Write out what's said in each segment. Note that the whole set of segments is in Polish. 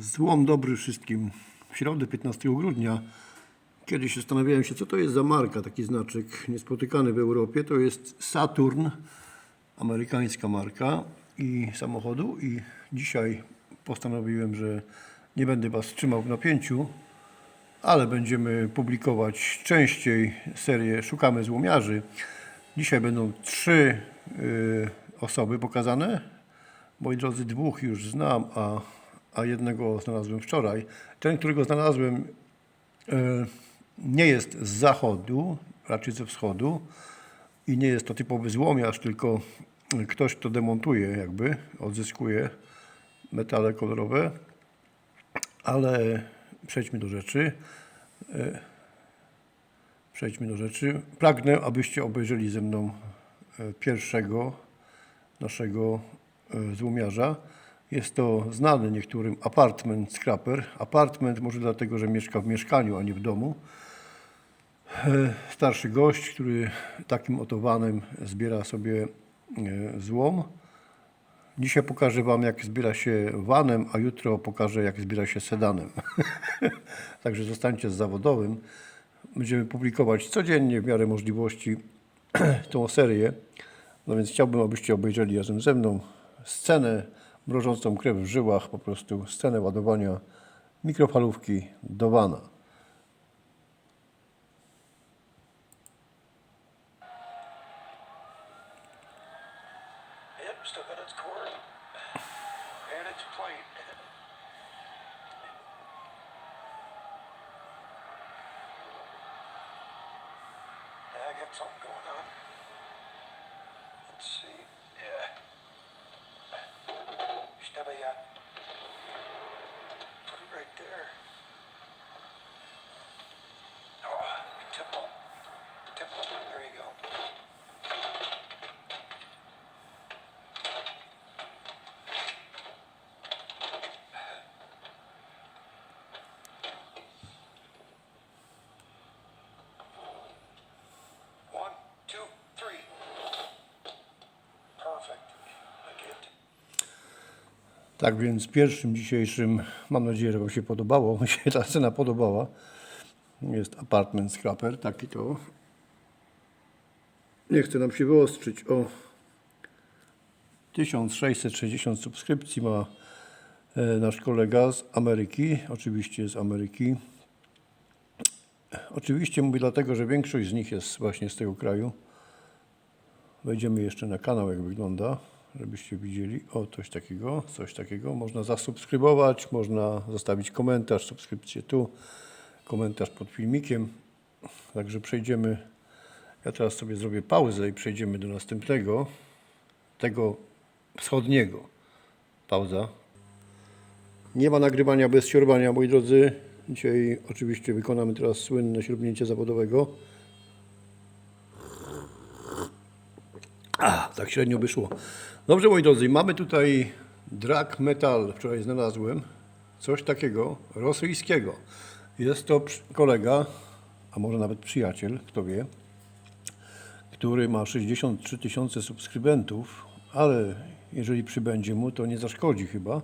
Złom dobry wszystkim. W środę 15 grudnia, kiedyś zastanawiałem się, co to jest za marka, taki znaczek niespotykany w Europie. To jest Saturn, amerykańska marka i samochodu. I dzisiaj postanowiłem, że nie będę Was trzymał w napięciu, ale będziemy publikować częściej serię Szukamy Złomiarzy. Dzisiaj będą trzy y, osoby pokazane. Moi drodzy, dwóch już znam, a, a jednego znalazłem wczoraj. Ten, którego znalazłem, y, nie jest z zachodu, raczej ze wschodu i nie jest to typowy złomiarz, tylko ktoś, kto demontuje jakby, odzyskuje metale kolorowe. Ale przejdźmy do rzeczy. E, Przejdźmy do rzeczy. Pragnę, abyście obejrzeli ze mną e, pierwszego naszego e, złomiarza. Jest to znany niektórym apartment scrapper. Apartment może dlatego, że mieszka w mieszkaniu, a nie w domu. E, Starszy gość, który takim oto vanem zbiera sobie e, złom. Dzisiaj pokażę Wam, jak zbiera się vanem, a jutro pokażę, jak zbiera się sedanem. Także zostańcie z zawodowym. Będziemy publikować codziennie w miarę możliwości tą serię. No więc chciałbym, abyście obejrzeli razem ze mną scenę mrożącą krew w żyłach, po prostu scenę ładowania mikrofalówki do. Yeah, I something going on. Tak więc pierwszym dzisiejszym, mam nadzieję, że Wam się podobało, mi się ta scena podobała, jest apartment scrapper, taki to. Nie chcę nam się wyostrzyć. O 1660 subskrypcji ma e, nasz kolega z Ameryki, oczywiście z Ameryki. Oczywiście mówię dlatego, że większość z nich jest właśnie z tego kraju. Wejdziemy jeszcze na kanał, jak wygląda, żebyście widzieli. O, coś takiego, coś takiego. Można zasubskrybować, można zostawić komentarz, subskrypcję tu, komentarz pod filmikiem. Także przejdziemy. Ja teraz sobie zrobię pauzę i przejdziemy do następnego, tego wschodniego. Pauza. Nie ma nagrywania bez siorbania, moi drodzy. Dzisiaj oczywiście wykonamy teraz słynne śrubnięcie zawodowego. A, tak średnio by szło. Dobrze, moi drodzy, mamy tutaj drag metal, wczoraj znalazłem. Coś takiego rosyjskiego. Jest to kolega, a może nawet przyjaciel, kto wie, który ma 63 tysiące subskrybentów, ale jeżeli przybędzie mu, to nie zaszkodzi chyba.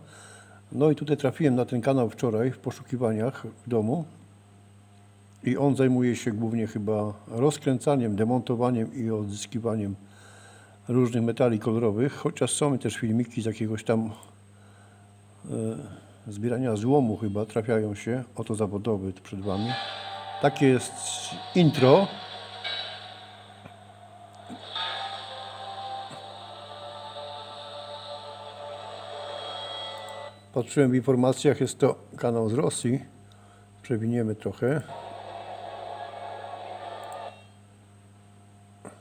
No i tutaj trafiłem na ten kanał wczoraj w poszukiwaniach w domu. I on zajmuje się głównie chyba rozkręcaniem, demontowaniem i odzyskiwaniem różnych metali kolorowych, chociaż są też filmiki z jakiegoś tam e, zbierania złomu chyba, trafiają się, oto zawodowy przed Wami. Takie jest intro. Patrzyłem w informacjach, jest to kanał z Rosji. Przewiniemy trochę.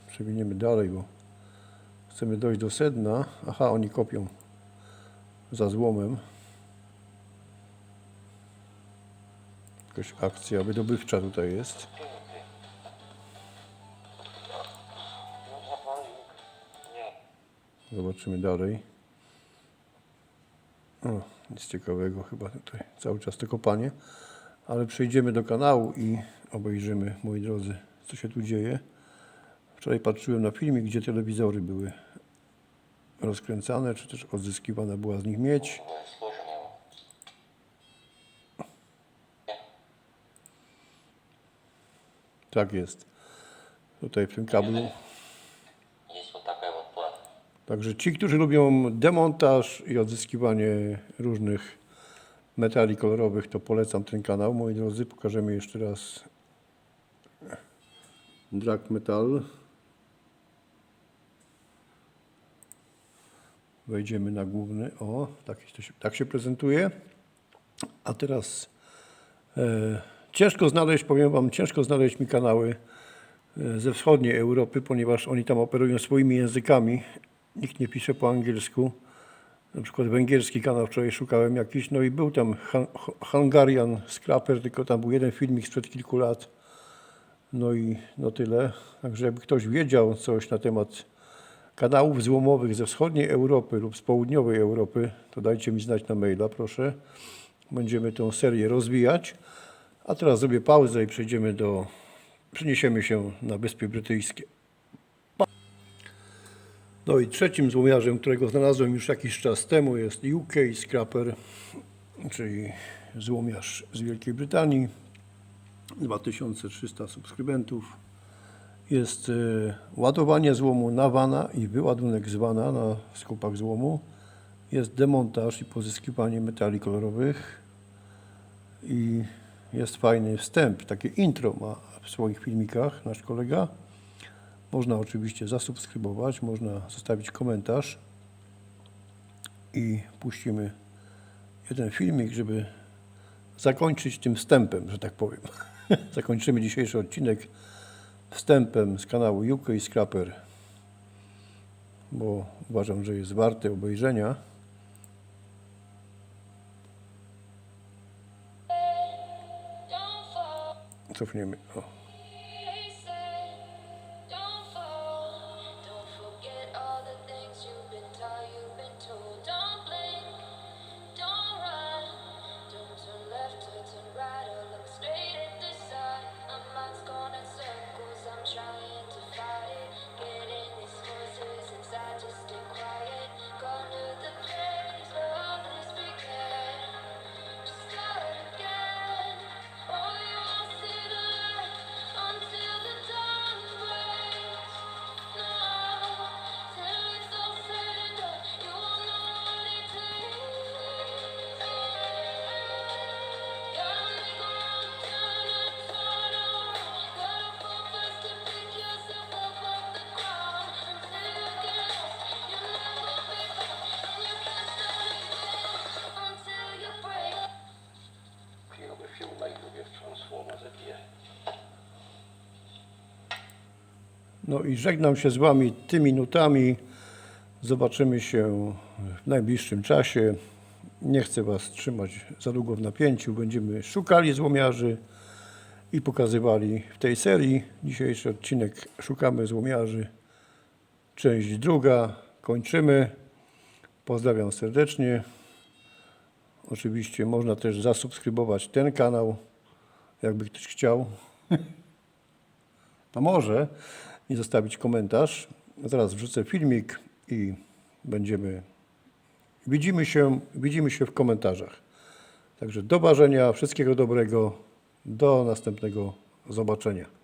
Przewiniemy dalej, bo chcemy dojść do sedna. Aha, oni kopią za złomem. Jakaś akcja wydobywcza tutaj jest. Zobaczymy dalej. O, nic ciekawego chyba tutaj cały czas to kopanie. Ale przejdziemy do kanału i obejrzymy, moi drodzy, co się tu dzieje. Wczoraj patrzyłem na filmik, gdzie telewizory były rozkręcane, czy też odzyskiwana była z nich miedź. Tak jest. Tutaj w tym kablu. Także ci, którzy lubią demontaż i odzyskiwanie różnych metali kolorowych, to polecam ten kanał. Moi drodzy, pokażemy jeszcze raz drag metal. Wejdziemy na główny. O, tak, się, tak się prezentuje. A teraz e, ciężko znaleźć, powiem Wam, ciężko znaleźć mi kanały e, ze wschodniej Europy, ponieważ oni tam operują swoimi językami. Nikt nie pisze po angielsku. Na przykład węgierski kanał wczoraj szukałem jakiś, no i był tam Hungarian Scrapper, tylko tam był jeden filmik sprzed kilku lat. No i no tyle. Także jakby ktoś wiedział coś na temat kanałów złomowych ze wschodniej Europy lub z południowej Europy, to dajcie mi znać na maila, proszę. Będziemy tę serię rozwijać. A teraz zrobię pauzę i przejdziemy do. Przeniesiemy się na Wyspy Brytyjskie. No i trzecim złomiarzem, którego znalazłem już jakiś czas temu, jest UK Scrapper, czyli złomiarz z Wielkiej Brytanii. 2300 subskrybentów. Jest e, ładowanie złomu na wana i wyładunek z wana na skupach złomu. Jest demontaż i pozyskiwanie metali kolorowych. I jest fajny wstęp, takie intro ma w swoich filmikach nasz kolega. Można oczywiście zasubskrybować, można zostawić komentarz i puścimy jeden filmik, żeby zakończyć tym wstępem, że tak powiem. Zakończymy dzisiejszy odcinek wstępem z kanału UK Scrapper, bo uważam, że jest warty obejrzenia. Cofniemy. O. No i żegnam się z Wami tymi minutami. Zobaczymy się w najbliższym czasie. Nie chcę Was trzymać za długo w napięciu. Będziemy szukali złomiarzy i pokazywali w tej serii. Dzisiejszy odcinek Szukamy złomiarzy. Część druga. Kończymy. Pozdrawiam serdecznie. Oczywiście można też zasubskrybować ten kanał, jakby ktoś chciał to może i zostawić komentarz. Zaraz wrzucę filmik i będziemy. Widzimy się, widzimy się w komentarzach. Także do ważenia, wszystkiego dobrego, do następnego zobaczenia.